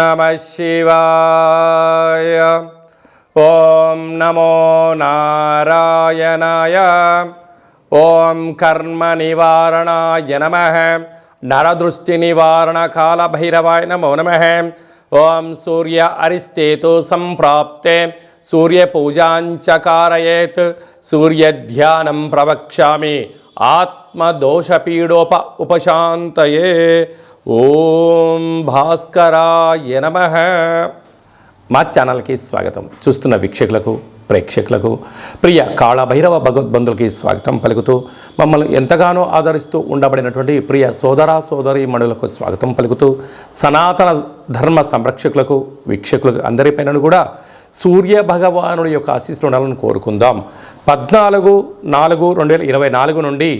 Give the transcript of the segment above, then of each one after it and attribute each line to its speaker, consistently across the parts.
Speaker 1: నమ శివాయ ఓం నమో నారాయణాయ ఓం కర్మ నివారణాయ నమ నరదృష్టి నివారణ కాళభైరవాయ నమో నమ ఓం సూర్య అరిస్తేతు సంప్రాప్తే సూర్యపూజాంచ కారయేత్ సూర్యధ్యానం ప్రవక్ష్యామి ఆత్మదోషపీడోప ఉపశాంతయే ఓం భాస్కరాయ నమ. మా ఛానల్కి స్వాగతం. చూస్తున్న వీక్షకులకు ప్రేక్షకులకు ప్రియ కాళభైరవ భగవద్బంధులకి స్వాగతం పలుకుతూ మమ్మల్ని ఎంతగానో ఆదరిస్తూ ఉండబడినటువంటి ప్రియ సోదర సోదరి మణులకు స్వాగతం పలుకుతూ సనాతన ధర్మ సంరక్షకులకు వీక్షకులకు అందరిపైన కూడా సూర్య భగవానుడి యొక్క ఆశీస్సులు ఉండాలని కోరుకుందాం. పద్నాలుగు నాలుగు రెండు వేల ఇరవై నాలుగు నుండి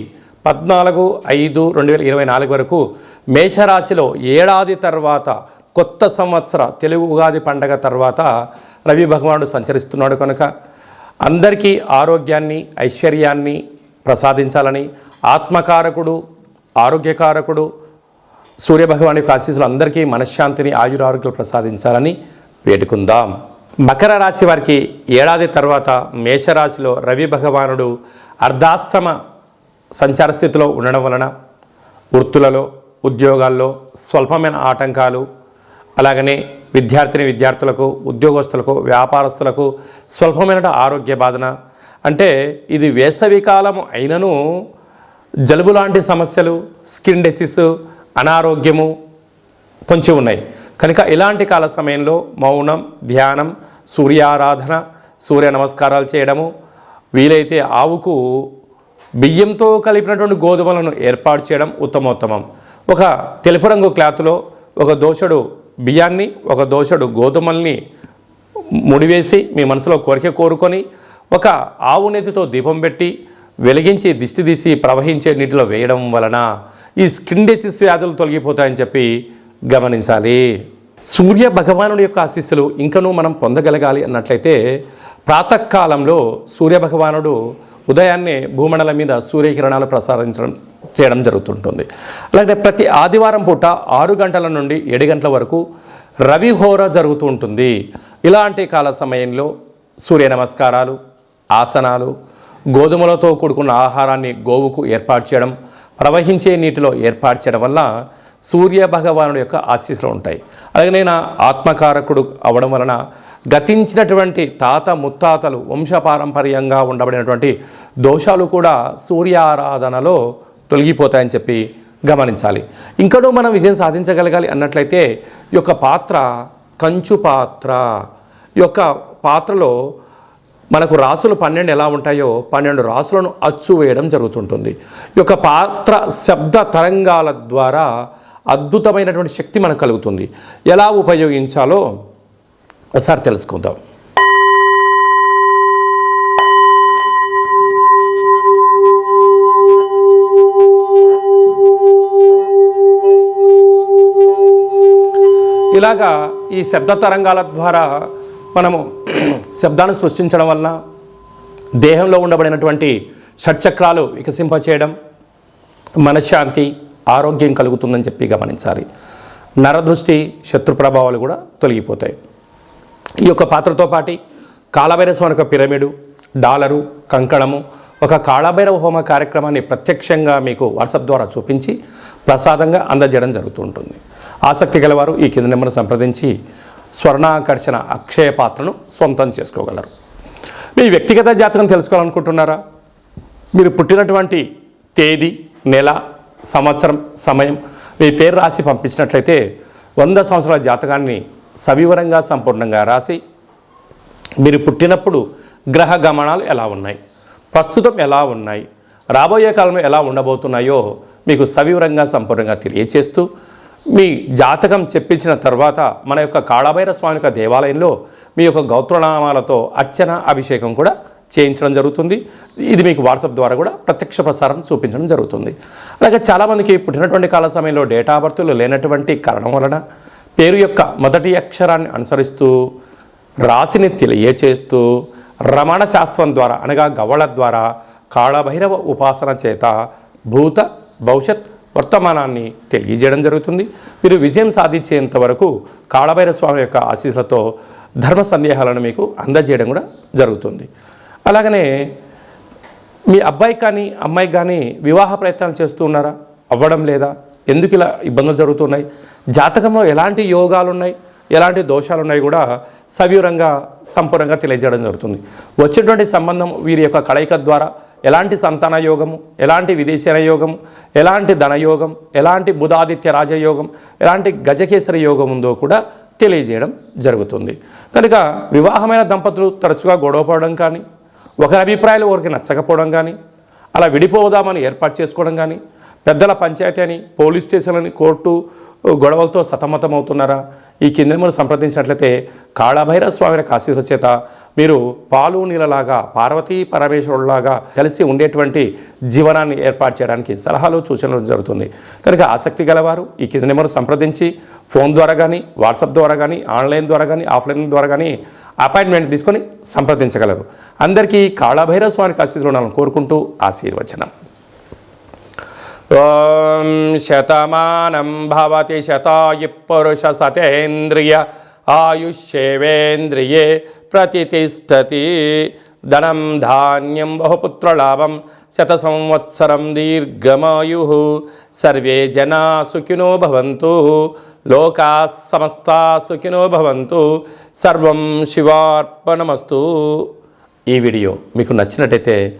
Speaker 1: పద్నాలుగు ఐదు రెండు వేల ఇరవై నాలుగు వరకు మేషరాశిలో ఏడాది తర్వాత కొత్త సంవత్సర తెలుగు ఉగాది పండగ తర్వాత రవి భగవానుడు సంచరిస్తున్నాడు కనుక అందరికీ ఆరోగ్యాన్ని ఐశ్వర్యాన్ని ప్రసాదించాలని ఆత్మకారకుడు ఆరోగ్యకారకుడు సూర్యభగవాని యొక్క ఆశీస్సులు అందరికీ మనశ్శాంతిని ఆయురారోగ్యాలు ప్రసాదించాలని వేడుకుందాం. మకర రాశి వారికి ఏడాది తర్వాత మేషరాశిలో రవి భగవానుడు అర్ధాష్టమ సంచార స్థితిలో ఉండడం వలన వృత్తులలో ఉద్యోగాల్లో స్వల్పమైన ఆటంకాలు అలాగనే విద్యార్థిని విద్యార్థులకు ఉద్యోగస్తులకు వ్యాపారస్తులకు స్వల్పమైన ఆరోగ్య బాధన. అంటే ఇది వేసవికాలం అయినను జలుబు లాంటి సమస్యలు స్కిన్ డిసీస్ అనారోగ్యము పొంచి ఉన్నాయి. కనుక ఇలాంటి కాల సమయంలో మౌనం ధ్యానం సూర్యారాధన సూర్య నమస్కారాలు చేయడము వీలైతే ఆవుకు బియ్యంతో కలిపినటువంటి గోధుమలను ఏర్పాటు చేయడం ఉత్తమోత్తమం. ఒక తెలుపు రంగు క్లాత్లో ఒక దోషుడు బియ్యాన్ని ఒక దోషుడు గోధుమల్ని ముడివేసి మీ మనసులో కోరిక కోరుకొని ఒక ఆవు నెతితో దీపం పెట్టి వెలిగించి దిష్టి తీసి ప్రవహించే నీటిలో వేయడం వలన ఈ స్కిన్ డిసీజ్ వ్యాధులు తొలగిపోతాయని చెప్పి గమనించాలి. సూర్య భగవానుడి యొక్క ఆశీస్సులు ఇంకనూ మనం పొందగలగాలి అన్నట్లయితే ప్రాతకాలంలో సూర్య భగవానుడు ఉదయాన్నే భూమండలం మీద సూర్యకిరణాలు ప్రసారించడం చేయడం జరుగుతుంటుంది. అలాగే ప్రతి ఆదివారం పూట ఆరు గంటల నుండి ఏడు గంటల వరకు రవి హోర జరుగుతూ ఉంటుంది ఇలాంటి కాల సమయంలో సూర్య నమస్కారాలు ఆసనాలు గోధుమలతో కూడుకున్న ఆహారాన్ని గోవుకు ఏర్పాటు చేయడం ప్రవహించే నీటిలో ఏర్పాటు చేయడం వల్ల సూర్య భగవానుడి యొక్క ఆశీస్సులు ఉంటాయి. అలాగే నేను ఆత్మకారకుడు అవడం వలన గతించినటువంటి తాత ముత్తాతలు వంశపారంపర్యంగా ఉండబడినటువంటి దోషాలు కూడా సూర్యారాధనలో తొలగిపోతాయని చెప్పి గమనించాలి. ఇంకనూ మనం విజయం సాధించగలగాలి అన్నట్లయితే ఈ యొక్క పాత్ర కంచు పాత్ర. ఈ యొక్క పాత్రలో మనకు రాసులు పన్నెండు ఎలా ఉంటాయో పన్నెండు రాసులను అచ్చు వేయడం జరుగుతుంటుంది. ఈ యొక్క పాత్ర శబ్ద తరంగాల ద్వారా అద్భుతమైనటువంటి శక్తి మనకు కలుగుతుంది. ఎలా ఉపయోగించాలో ఒకసారి తెలుసుకుందాం. ఇలాగా ఈ శబ్ద తరంగాల ద్వారా మనము శబ్దాన్ని సృష్టించడం వలన దేహంలో ఉండబడినటువంటి షట్చక్రాలు వికసింపచేయడం మనశ్శాంతి ఆరోగ్యం కలుగుతుందని చెప్పి గమనించాలి. నరదృష్టి శత్రు ప్రభావాలు కూడా తొలగిపోతాయి. ఈ యొక్క పాత్రతో పాటి కాళభైరస్వామి యొక్క పిరమిడు డాలరు కంకణము ఒక కాళభైరవ హోమ కార్యక్రమాన్ని ప్రత్యక్షంగా మీకు వాట్సాప్ ద్వారా చూపించి ప్రసాదంగా అందజేయడం జరుగుతూ ఉంటుంది ఆసక్తి గలవారు ఈ కింద నెంబర్ను సంప్రదించి స్వర్ణాకర్షణ అక్షయ పాత్రను సొంతం చేసుకోగలరు. మీ వ్యక్తిగత జాతకం తెలుసుకోవాలనుకుంటున్నారా? మీరు పుట్టినటువంటి తేదీ నెల సంవత్సరం సమయం మీ పేరు రాసి పంపించినట్లయితే వంద సంవత్సరాల జాతకాన్ని సవివరంగా సంపూర్ణంగా రాసి మీరు పుట్టినప్పుడు గ్రహ గమనాలు ఎలా ఉన్నాయి? ప్రస్తుతం ఎలా ఉన్నాయి? రాబోయే కాలంలో ఎలా ఉండబోతున్నాయో మీకు సవివరంగా సంపూర్ణంగా తెలియచేస్తూ మీ జాతకం చెప్పించిన తర్వాత మన యొక్క కాళభైర స్వామి యొక్క దేవాలయంలో మీ యొక్క గౌత్రనామాలతో అర్చన అభిషేకం కూడా చేయించడం జరుగుతుంది. ఇది మీకు వాట్సాప్ ద్వారా కూడా ప్రత్యక్ష ప్రసారం చూపించడం జరుగుతుంది. అలాగే చాలామందికి పుట్టినటువంటి కాల సమయంలో డేటా బర్త్లు లేనటువంటి కారణం వలన పేరు యొక్క మొదటి అక్షరాన్ని అనుసరిస్తూ రాశిని తెలియచేస్తూ రమణ శాస్త్రం ద్వారా అనగా గవళ ద్వారా కాళభైరవ ఉపాసన చేత భూత భవిష్యత్ వర్తమానాన్ని తెలియజేయడం జరుగుతుంది. మీరు విజయం సాధించేంత వరకు కాళభైర స్వామి యొక్క ఆశీస్సులతో ధర్మ సందేహాలను మీకు అందజేయడం కూడా జరుగుతుంది. అలాగనే మీ అబ్బాయి కానీ అమ్మాయి కానీ వివాహ ప్రయత్నాలు చేస్తూ ఉన్నారా? అవ్వడం లేదా? ఎందుకు ఇలా ఇబ్బందులు జరుగుతున్నాయి? జాతకంలో ఎలాంటి యోగాలు ఉన్నాయి ఎలాంటి దోషాలు ఉన్నాయి కూడా సవివరంగా సంపూర్ణంగా తెలియజేయడం జరుగుతుంది. వచ్చినటువంటి సంబంధం వీరి యొక్క కలయిక ద్వారా ఎలాంటి సంతాన యోగము ఎలాంటి విదేశీయ యోగం ఎలాంటి ధనయోగం ఎలాంటి బుధాదిత్య రాజయోగం ఎలాంటి గజకేసరి యోగం ఉందో కూడా తెలియజేయడం జరుగుతుంది. కనుక వివాహమైన దంపతులు తరచుగా గొడవపడడం కానీ ఒకరి అభిప్రాయాలు ఒకరికి నచ్చకపోవడం కానీ అలా విడిపోదామని ఏర్పాటు చేసుకోవడం కానీ పెద్దల పంచాయతీ అని పోలీస్ స్టేషన్ అని కోర్టు గొడవలతో సతమతమవుతున్నారా? ఈ కింద సంప్రదించినట్లయితే కాళభైర స్వామి యొక్క ఆశీస్సు చేత మీరు పాలు నీళ్ళలాగా పార్వతీ పరమేశ్వరులాగా కలిసి ఉండేటువంటి జీవనాన్ని ఏర్పాటు చేయడానికి సలహాలు సూచనలు జరుగుతుంది. కనుక ఆసక్తి గలవారు ఈ కింద నెంబర్ సంప్రదించి ఫోన్ ద్వారా కానీ వాట్సాప్ ద్వారా కానీ ఆన్లైన్ ద్వారా కానీ ఆఫ్లైన్ ద్వారా కానీ అపాయింట్మెంట్ తీసుకొని సంప్రదించగలరు. అందరికీ కాళభైరవ స్వామికి ఆశీస్సులు ఉండాలని కోరుకుంటూ ఆశీర్వచనం. ఓం శతమానం భవతి శతాయు పురుష సతేంద్రియ ఆయుష్యేవేంద్రియే ప్రతిష్టతి ధనం ధాన్యం బహుపుత్రలాభం శత సంవత్సరం దీర్ఘమాయు. సర్వే జనా సుఖినో భవంతు. లోకా సమస్తా సుఖినో భవంతు. సర్వం శివార్పణమస్తు. ఈ వీడియో మీకు నచ్చినట్టయితే